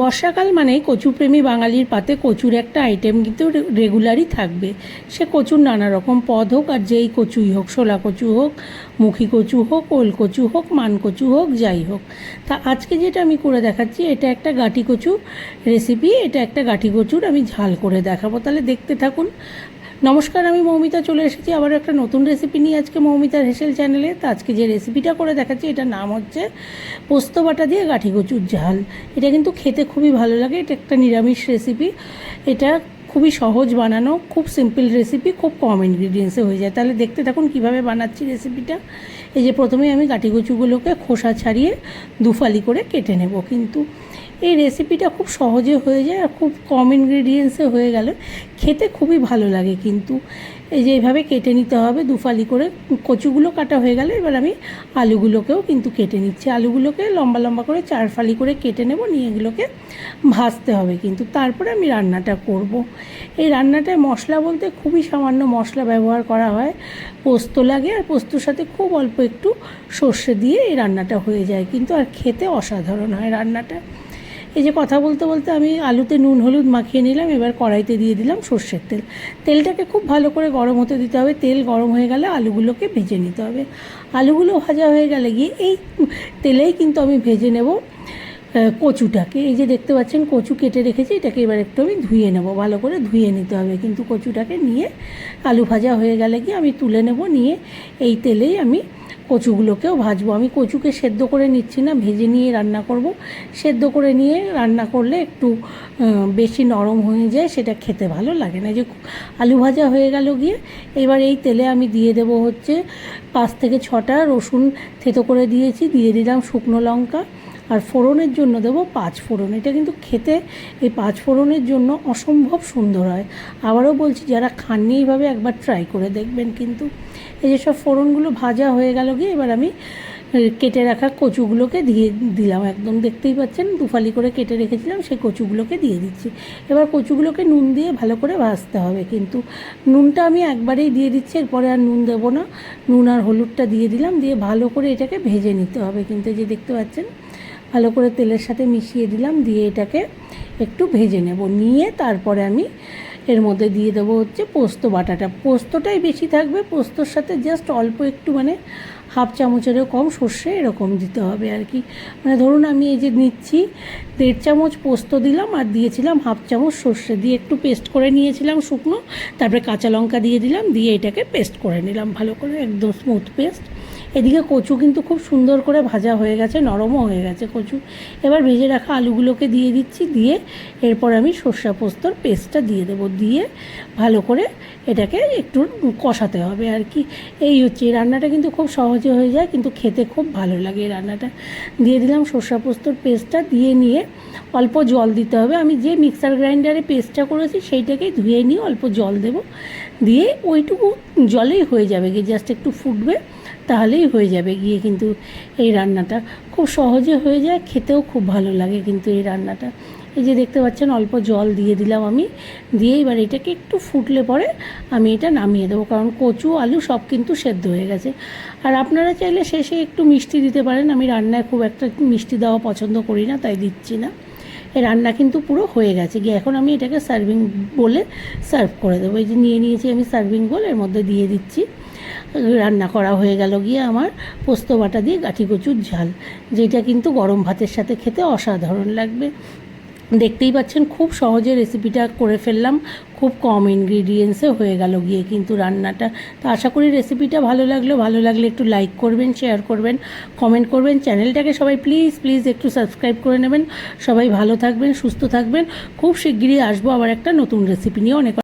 বর্ষাকাল মানে কচুপ্রেমী বাঙালির পাতে কচুর একটা আইটেম কিন্তু রেগুলারই থাকবে। সে কচুর নানা রকম পদ হোক, আর যেই কচুই হোক, শোলা কচু হোক, মুখী কচু হোক, ওল কচু হোক, মান কচু হোক, যাই হোক। তা আজকে যেটা আমি করে দেখাচ্ছি, এটা একটা গাটি কচু রেসিপি এটা একটা গাঁটি কচুর আমি ঝাল করে দেখাবো। তাহলে দেখতে থাকুন নমস্কার, আমি মৌমিতা চলে এসেছি আবার একটা নতুন রেসিপি নিয়ে আজকে মৌমিতার হেসেল চ্যানেলে তো আজকে যে রেসিপিটা করে দেখাচ্ছি, এটার নাম হচ্ছে পোস্ত বাটা দিয়ে গাঠি কচুর ঝাল। এটা কিন্তু খেতে খুবই ভালো লাগে, এটা একটা নিরামিষ রেসিপি এটা খুবই সহজ বানানো, খুব সিম্পল রেসিপি খুব কম ইনগ্রিডিয়েন্টসে হয়ে যায়। তাহলে দেখতে থাকুন কীভাবে বানাচ্ছি রেসিপিটা এই যে প্রথমে আমি গাঠি কচুগুলোকে খোসা ছাড়িয়ে দুফালি করে কেটে নেব। কিন্তু এই রেসিপিটা খুব সহজে হয়ে যায় আর খুব কম ইনগ্রিডিয়েন্টসে হয়ে গেলে খেতে খুবই ভালো লাগে কিন্তু। এই যে এইভাবে কেটে নিতে হবে, দুফালি করে। কচুগুলো কাটা হয়ে গেলে এবার আমি আলুগুলোকেও কিন্তু কেটে নিচ্ছি। আলুগুলোকে লম্বা লম্বা করে চার ফালি করে কেটে নেব, নিয়ে এগুলোকে ভাজতে হবে। কিন্তু তারপরে আমি রান্নাটা করব। এই রান্নাটায় মশলা বলতে খুবই সামান্য মশলা ব্যবহার করা হয়। পোস্ত লাগে আর পোস্তর সাথে খুব অল্প একটু সর্ষে দিয়ে এই রান্নাটা হয়ে যায়। কিন্তু আর খেতে অসাধারণ হয় রান্নাটা। এই যে কথা বলতে বলতে আমি আলুতে নুন, হলুদ মাখিয়ে নিলাম, এবার কড়াইতে দিয়ে দিলাম সর্ষের তেল। তেলটাকে খুব ভালো করে গরম হতে দিতে হবে। তেল গরম হয়ে গেলে আলুগুলোকে ভেজে নিতে হবে। আলুগুলো ভাজা হয়ে গেলে গিয়ে এই তেলেই কিন্তু আমি ভেজে নেব। কচুটাকে। এই যে দেখতে পাচ্ছেন, কচু কেটে রেখেছি, এটাকে এবার একটু আমি ধুয়ে নেব, ভালো করে ধুয়ে নিতে হবে। কিন্তু কচুটাকে নিয়ে আলু ভাজা হয়ে গেলে কি আমি তুলে নেব, নিয়ে এই তেলেই আমি কচুগুলোকেও ভাজবো। আমি কচুকে সেদ্ধ করে নিচ্ছি না, ভেজে নিয়ে রান্না করব। সেদ্ধ করে নিয়ে রান্না করলে একটু বেশি নরম হয়ে যায়, সেটা খেতে ভালো লাগে না। যে আলু ভাজা হয়ে গেল গিয়ে, এবার এই তেলে আমি দিয়ে দেব হচ্ছে পাঁচ থেকে ছটা রসুন থেতো করে দিয়েছি, দিয়ে দিলাম শুকনো লঙ্কা। আর ফোড়নের জন্য দেবো পাঁচ ফোড়ন। এটা কিন্তু খেতে এই পাঁচ ফোড়নের জন্য অসম্ভব সুন্দর হয়। আবারও বলছি, যারা খাননি এইভাবে একবার ট্রাই করে দেখবেন কিন্তু। এই যে সব ফোড়নগুলো ভাজা হয়ে গেল গিয়ে, এবার আমি কেটে রাখা কচুগুলোকে দিয়ে দিলাম। একদম দেখতেই পাচ্ছেন, দুফালি করে কেটে রেখেছিলাম, সেই কচুগুলোকে দিয়ে দিচ্ছি। এবার কচুগুলোকে নুন দিয়ে ভালো করে ভাজতে হবে কিন্তু। নুনটা আমি একবারেই দিয়ে দিচ্ছি, এরপরে আর নুন দেবো না। নুন আর হলুদটা দিয়ে দিলাম, দিয়ে ভালো করে এটাকে ভেজে নিতে হবে কিন্তু যে দেখতে পাচ্ছেন। ভালো করে তেলের সাথে মিশিয়ে দিলাম, দিয়ে এটাকে একটু ভেজে নেব। নিয়ে তারপরে আমি এর মধ্যে দিয়ে দেবো হচ্ছে পোস্ত বাটাটা। পোস্তটাই বেশি থাকবে, পোস্তর সাথে জাস্ট অল্প একটু মানে হাফ চামচেরও কম সর্ষে এরকম দিতে হবে আর কি। মানে ধরুন আমি এই যে নিচ্ছি, দেড় চামচ পোস্ত দিলাম আর দিয়েছিলাম হাফ চামচ সর্ষে। দিয়ে একটু পেস্ট করে নিয়েছিলাম শুকনো, তারপরে কাঁচা লঙ্কা দিয়ে দিলাম, দিয়ে এটাকে পেস্ট করে নিলাম ভালো করে, একদম স্মুথ পেস্ট এদিকে কচু কিন্তু খুব সুন্দর করে ভাজা হয়ে গেছে, নরমও হয়ে গেছে কচু। এবার ভেজে রাখা আলুগুলোকে দিয়ে দিচ্ছি, দিয়ে এরপর আমি সর্ষা পোস্তর পেস্টটা দিয়ে দেবো, দিয়ে ভালো করে এটাকে একটু কষাতে হবে আর কি। এই হচ্ছে রান্নাটা কিন্তু খুব সহজে হয়ে যায়, কিন্তু খেতে খুব ভালো লাগে এই রান্নাটা। দিয়ে দিলাম সর্ষা পোস্তর পেস্টটা, দিয়ে নিয়ে অল্প জল দিতে হবে। আমি যে মিক্সার গ্রাইন্ডারে পেস্টটা করেছি সেইটাকেই ধুয়ে নিয়ে অল্প জল দেব। দিয়ে ওইটুকু জলেই হয়ে যাবে গিয়ে জাস্ট একটু ফুটবে তাহলেই হয়ে যাবে গিয়ে কিন্তু এই রান্নাটা। খুব সহজে হয়ে যায়, খেতেও খুব ভালো লাগে কিন্তু এই রান্নাটা। এই যে দেখতে পাচ্ছেন, অল্প জল দিয়ে দিলাম আমি। দিয়ে এবার এটাকে একটু ফুটলে পরে আমি এটা নামিয়ে দেবো, কারণ কচু, আলু সব কিন্তু সেদ্ধ হয়ে গেছে। আর আপনারা চাইলে শেষে একটু মিষ্টি দিতে পারেন। আমি রান্নায় খুব একটা মিষ্টি দেওয়া পছন্দ করি না, তাই দিচ্ছি না। রান্না কিন্তু পুরো হয়ে গেছে। গিয়ে এখন আমি এটাকে সার্ভিং বলে সার্ভ করে দেবো। এই যে নিয়ে নিয়েছি আমি সার্ভিং বল এর মধ্যে দিয়ে দিচ্ছি। রান্না করা হয়ে গেল গিয়ে আমার পোস্ত বাটা দিয়ে গাঠি কচুর ঝাল, যেটা কিন্তু গরম ভাতের সাথে খেতে অসাধারণ লাগবে। দেখতেই পাচ্ছেন, খুব সহজে রেসিপিটা করে ফেললাম। খুব কম ইনগ্রিডিয়েন্টসে হয়ে গেল গিয়ে কিন্তু রান্নাটা। তো আশা করি রেসিপিটা ভালো লাগল। ভালো লাগলে একটু লাইক করবেন শেয়ার করবেন কমেন্ট করবেন। চ্যানেলটাকে সবাই প্লিজ প্লিজ একটু সাবস্ক্রাইব করে নেবেন। সবাই ভালো থাকবেন, সুস্থ থাকবেন। খুব শিগগিরই আসব আবার একটা নতুন রেসিপি নিয়ে। অনেক